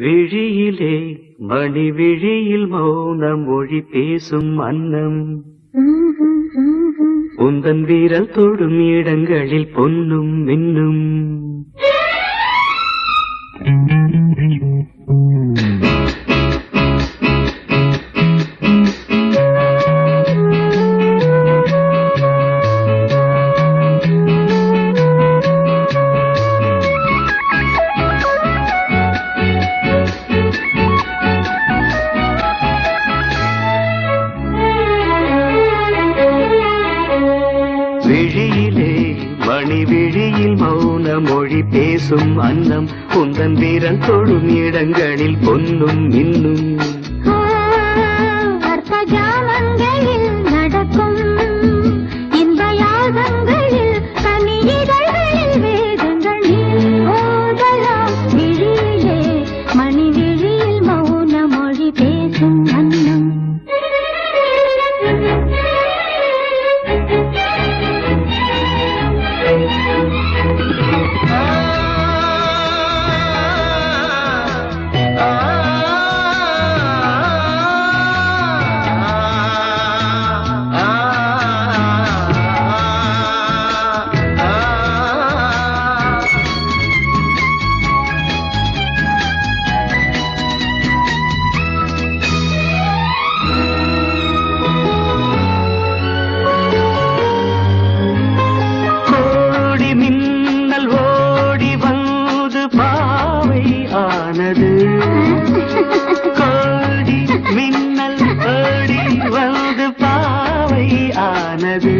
விழியிலே மணி விழியில் மௌன மொழி பேசும் அன்னம். உந்தன் வீரல் தொடும் இடங்களில் பொன்னும் மின்னும். விழியிலே மணி விழியில் மௌன மொழி பேசும் அன்னம் உந்தன் வீரன் தொழும் இடங்களில் பொன்னும் இன்னும் ஆனது. கோடி மின்னல் ஓடி வந்து பாவை ஆனது.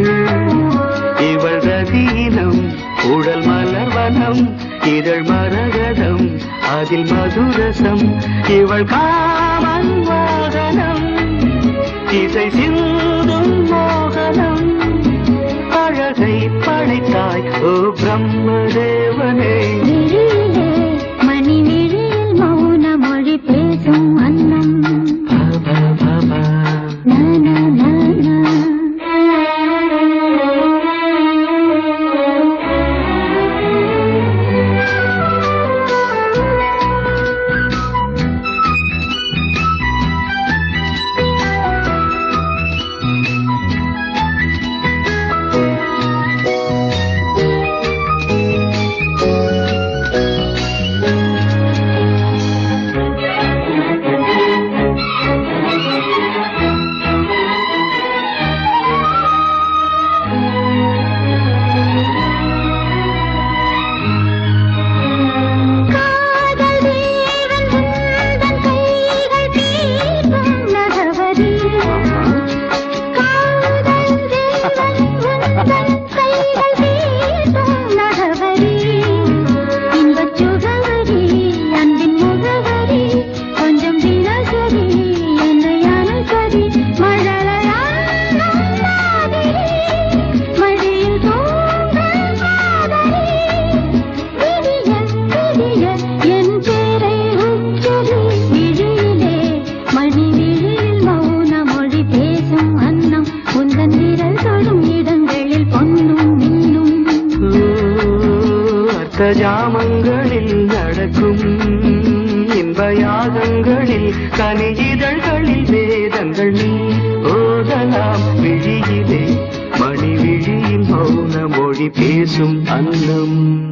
இவள் ரதீனம் உடல் மலர்வனம் இதழ் மரகதம் அதில் மதுரசம் இவள் காமன் வாகனம் இசை சிந்தும் மோகனம். அழகை படைத்தாய் ஓ பிரம்மதேவனே ஜாமங்களில் நடக்கும் இன்ப யாகங்களில் கனி இதழ்களில் வேதங்கள் நீ ஓதலாம் விழியிலே மணி விழியின் மௌன மொழி பேசும் அன்னம்.